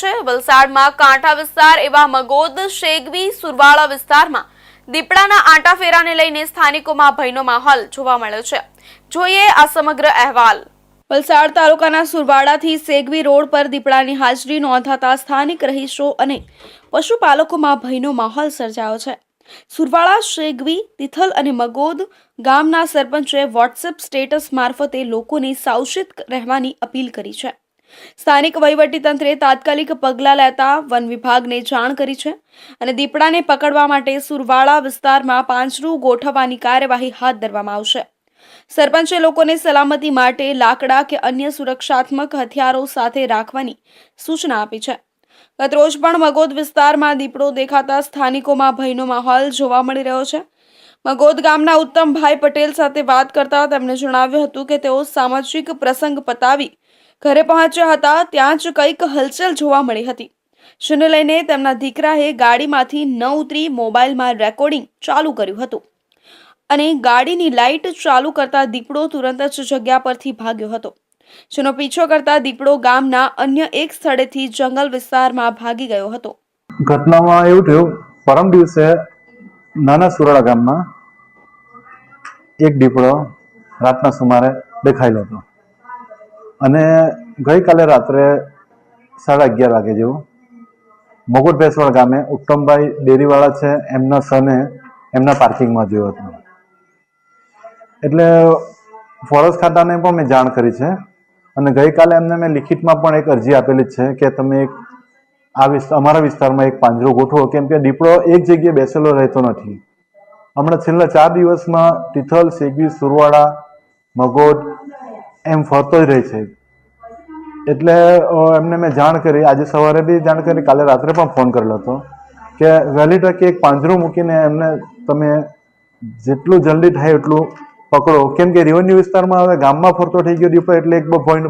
છે. વલસાડમાં કાંઠા વિસ્તાર એવા મગોદ, શેગવી, સુરવાળા વિસ્તારમાં દીપડાના આંટા ફેરાને લઈને સ્થાનિકોમાં ભયનો માહોલ જોવા મળ્યો છે. જોઈએ આ સમગ્ર અહેવાલ. વલસાડ તાલુકાના સુરવાડાથી સેગવી રોડ પર દીપડાની હાજરી નોંધાતા સ્થાનિક રહીશો અને પશુપાલકોમાં ભયનો માહોલ સર્જાયો છે. સુરવાડા શેગવી, તિથલ અને મગોદ ગામના સરપંચે વોટ્સએપ સ્ટેટસ મારફતે લોકોને સાવચેત રહેવાની અપીલ કરી છે. સ્થાનિક વહીવટીતંત્રે તાત્કાલિક પગલાં લેતા વન વિભાગને જાણ કરી છે અને દીપડાને પકડવા માટે સુરવાળા વિસ્તારમાં પાંજરું ગોઠવવાની કાર્યવાહી હાથ ધરવામાં આવશે. સરપંચે લોકોને સલામતી માટે લાકડા કે અન્ય સુરક્ષાત્મક હથિયારો સાથે રાખવાની સૂચના આપી છે. ગતરોજ પણ મગોદ વિસ્તારમાં દીપડો દેખાતા સ્થાનિકોમાં ભયનો માહોલ જોવા મળી રહ્યો છે. મગોદ ગામના ઉત્તમભાઈ પટેલ સાથે વાત કરતા તેમણે જણાવ્યું હતું કે તેઓ સામાજિક પ્રસંગ પતાવી ઘરે પહોંચ્યા હતા, ત્યાં જ કંઈક હલચલ જોવા મળી હતી. જેને લઈને તેમના દીકરાએ ગાડીમાંથી ન ઉતરી મોબાઈલમાં રેકોર્ડિંગ ચાલુ કર્યું હતું. અને ગાડીની લાઇટ ચાલુ કરતા દીપડો તુરંત જ જગ્યા પરથી ભાગ્યો હતો. જેનો પીછો કરતા દીપડો ગામના અન્ય એક સ્થળેથી જંગલ વિસ્તારમાં ભાગી ગયો હતો. ઘટનામાં એવું થયું, પરમ દિવસે નાના સુરાળા ગામમાં એક દીપડો રાતના સુમારે દેખાયેલો હતો. અને ગઈકાલે રાત્રે સાડા અગિયાર વાગે જેવું મોગોટ ભેસવાડ ગામે ઉત્તમભાઈ ડેરીવાળા છે, એમના સને એમના પાર્કિંગમાં જોયો હતો. એટલે ફોરેસ્ટ ખાતાને પણ મેં જાણ કરી છે અને ગઈકાલે એમને મેં લિખિતમાં પણ એક અરજી આપેલી છે કે તમે એક આ વિસ્તાર અમારા વિસ્તારમાં એક પાંજરો ગોઠવો, કેમ કે દીપડો એક જગ્યાએ બેસેલો રહેતો નથી. હમણાં છેલ્લા ચાર દિવસમાં તિથલ, સેગવી, સુરવાડા મગોદ એમ ફરતો જ રહે છે. એટલે એમને મેં જાણ કરી. આજે સવારે બી જાણ કરી, કાલે રાત્રે પણ ફોન કરેલો હતો કે વહેલી તકે એક પાંજરું મૂકીને એમને તમે જેટલું જલ્દી થાય એટલું પકડો. કેમ કે રેવન્યુ વિસ્તારમાં હવે ગામમાં ફરતો થઈ ગયો દીપડો એટલે એક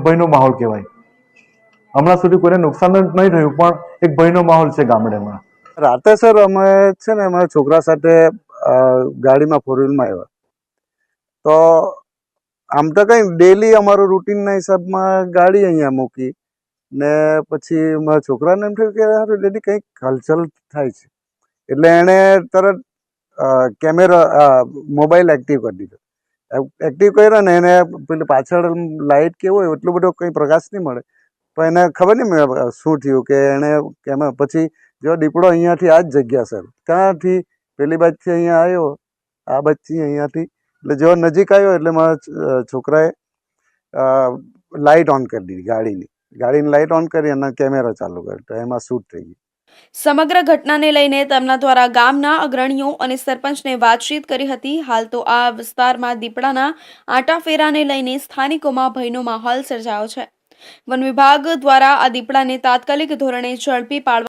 ભયનો માહોલ કહેવાય. હમણાં સુધી કોઈને નુકસાન નહીં થયું, પણ એક ભયનો માહોલ છે ગામડેમાં. રાતે સર, અમે છે ને, અમારા છોકરા સાથે ગાડીમાં ફોર વ્હીલમાં આવ્યા. તો આમ તો કંઈ ડેલી અમારું રૂટીનના હિસાબમાં ગાડી અહીંયા મૂકી ને પછી મારા છોકરાને એમ થયું કે યાર ડેડી કંઈક હલચલ થાય છે. એટલે એણે તરત કેમેરા મોબાઈલ એક્ટિવ કરી દીધો. એક્ટિવ કર્યો ને એને પેલી પાછળ લાઇટ કેવો હોય એટલો બધો કંઈ પ્રકાશ નહીં મળે. પણ એને ખબર નહીં શું થયું કે એણે કેમેરા પછી જો દીપડો અહીંયાથી આ જ જગ્યા સર ત્યાંથી પેલી બાજથી અહીંયા આવ્યો, આ બાજથી અહીંયાથી એટલે જેવો નજીક આવ્યો એટલે મારા છોકરાએ લાઇટ ઓન કરી દીધી ગાડીની. ગાડીની લાઇટ ઓન કરી અને કેમેરા ચાલુ કર્યો. તો એમાં શૂટ થઈ ગયું. સમગ્ર ઘટનાને લઈને તેમના દ્વારા ગામના અગ્રણીઓ અને સરપંચને વાતચીત કરી હતી. હાલ તો આ વિસ્તારમાં દીપડાના આંટાફેરાને લઈને સ્થાનિકોમાં ભયનો માહોલ સર્જાયો છે. વન વિભાગ દ્વારા આ દીપડાને તાત્કાલિક ધોરણે ઝડપી પાડવા